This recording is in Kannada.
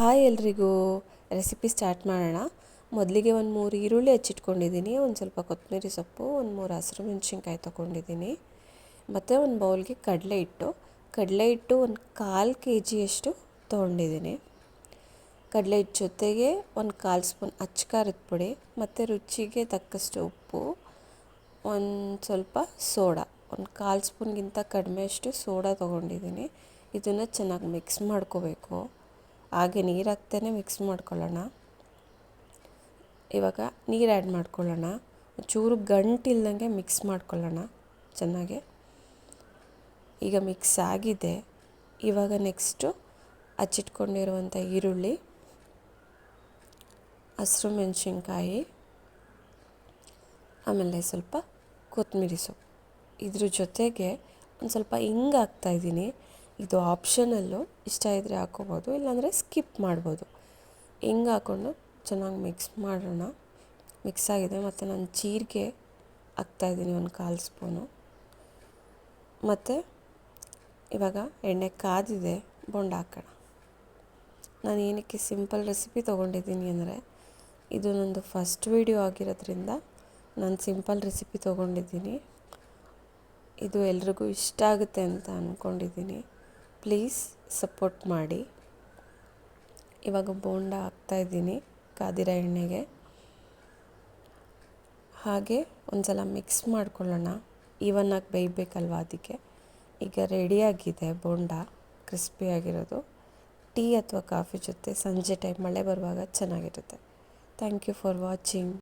ಹಾಯ್ ಎಲ್ರಿಗೂ. ರೆಸಿಪಿ ಸ್ಟಾರ್ಟ್ ಮಾಡೋಣ. ಮೊದಲಿಗೆ ಒಂದು ಮೂರು ಈರುಳ್ಳಿ ಹಚ್ಚಿಟ್ಕೊಂಡಿದ್ದೀನಿ. ಒಂದು ಸ್ವಲ್ಪ ಕೊತ್ತಂಬರಿ ಸೊಪ್ಪು, ಒಂದು ಮೂರು ಹಸಿರು ಮೆಣಸಿನ್ಕಾಯಿ ತೊಗೊಂಡಿದ್ದೀನಿ. ಮತ್ತು ಒಂದು ಬೌಲ್ಗೆ ಕಡಲೆ ಹಿಟ್ಟು. ಕಡಲೆ ಹಿಟ್ಟು ಒಂದು ಕಾಲು ಕೆ ಜಿಯಷ್ಟು ತೊಗೊಂಡಿದ್ದೀನಿ. ಕಡಲೆ ಹಿಟ್ಟು ಜೊತೆಗೆ ಒಂದು ಕಾಲು ಸ್ಪೂನ್ ಅಚ್ಚಕಾರದ ಪುಡಿ, ಮತ್ತು ರುಚಿಗೆ ತಕ್ಕಷ್ಟು ಉಪ್ಪು, ಒಂದು ಸ್ವಲ್ಪ ಸೋಡಾ. ಒಂದು ಕಾಲು ಸ್ಪೂನ್ಗಿಂತ ಕಡಿಮೆಯಷ್ಟು ಸೋಡಾ ತೊಗೊಂಡಿದ್ದೀನಿ. ಇದನ್ನು ಚೆನ್ನಾಗಿ ಮಿಕ್ಸ್ ಮಾಡ್ಕೋಬೇಕು. ಹಾಗೆ ನೀರು ಮಿಕ್ಸ್ ಮಾಡ್ಕೊಳ್ಳೋಣ. ಇವಾಗ ನೀರು ಆ್ಯಡ್ ಮಾಡ್ಕೊಳ್ಳೋಣ. ಚೂರು ಗಂಟಿಲ್ದಂಗೆ ಮಿಕ್ಸ್ ಮಾಡ್ಕೊಳ್ಳೋಣ ಚೆನ್ನಾಗೆ. ಈಗ ಮಿಕ್ಸ್ ಆಗಿದೆ. ಇವಾಗ ನೆಕ್ಸ್ಟು ಹಚ್ಚಿಟ್ಕೊಂಡಿರುವಂಥ ಈರುಳ್ಳಿ, ಹಸಿರು ಮೆಣಸಿನ್ಕಾಯಿ, ಆಮೇಲೆ ಸ್ವಲ್ಪ ಕೊತ್ತಂಬರಿ ಸೊಪ್ಪು. ಇದ್ರ ಜೊತೆಗೆ ಒಂದು ಸ್ವಲ್ಪ ಹಿಂಗೆ ಹಾಕ್ತಾಯಿದ್ದೀನಿ ಇದು ಆಪ್ಷನಲ್ಲು ಇಷ್ಟ ಇದ್ದರೆ ಹಾಕೋಬೋದು, ಇಲ್ಲಾಂದರೆ ಸ್ಕಿಪ್ ಮಾಡ್ಬೋದು. ಹಿಂಗೆ ಹಾಕ್ಕೊಂಡು ಚೆನ್ನಾಗಿ ಮಿಕ್ಸ್ ಮಾಡೋಣ. ಮಿಕ್ಸ್ ಆಗಿದೆ ಮತ್ತು ನಾನು ಜೀರಿಗೆ ಹಾಕ್ತಾಯಿದ್ದೀನಿ ಒಂದು ಕಾಲು ಸ್ಪೂನು. ಮತ್ತು ಇವಾಗ ಎಣ್ಣೆ ಕಾದಿದೆ, ಬೊಂಡ ಹಾಕೋಣ. ನಾನು ಏನಕ್ಕೆ ಸಿಂಪಲ್ ರೆಸಿಪಿ ತೊಗೊಂಡಿದ್ದೀನಿ ಅಂದರೆ, ಇದು ನಂದು ಫಸ್ಟ್ ವಿಡಿಯೋ ಆಗಿರೋದ್ರಿಂದ ನಾನು ಸಿಂಪಲ್ ರೆಸಿಪಿ ತೊಗೊಂಡಿದ್ದೀನಿ. ಇದು ಎಲ್ರಿಗೂ ಇಷ್ಟ ಆಗುತ್ತೆ ಅಂತ ಅಂದ್ಕೊಂಡಿದ್ದೀನಿ ಪ್ಲೀಸ್ ಸಪೋರ್ಟ್ ಮಾಡಿ. ಇವಾಗ ಬೋಂಡ ಹಾಕ್ತಾಯಿದ್ದೀನಿ ಕಾದಿರ ಎಣ್ಣೆಗೆ. ಹಾಗೆ ಒಂದು ಸಲ ಮಿಕ್ಸ್ ಮಾಡ್ಕೊಳ್ಳೋಣ ಈವನ್ನಾಗಿ ಬೇಯಬೇಕಲ್ವ ಅದಕ್ಕೆ? ಈಗ ರೆಡಿಯಾಗಿದೆ ಬೋಂಡ ಕ್ರಿಸ್ಪಿಯಾಗಿರೋದು ಟೀ ಅಥವಾ ಕಾಫಿ ಜೊತೆ ಸಂಜೆ ಟೈಮ್ ಮಳೆ ಬರುವಾಗ ಚೆನ್ನಾಗಿರುತ್ತೆ. Thank you for watching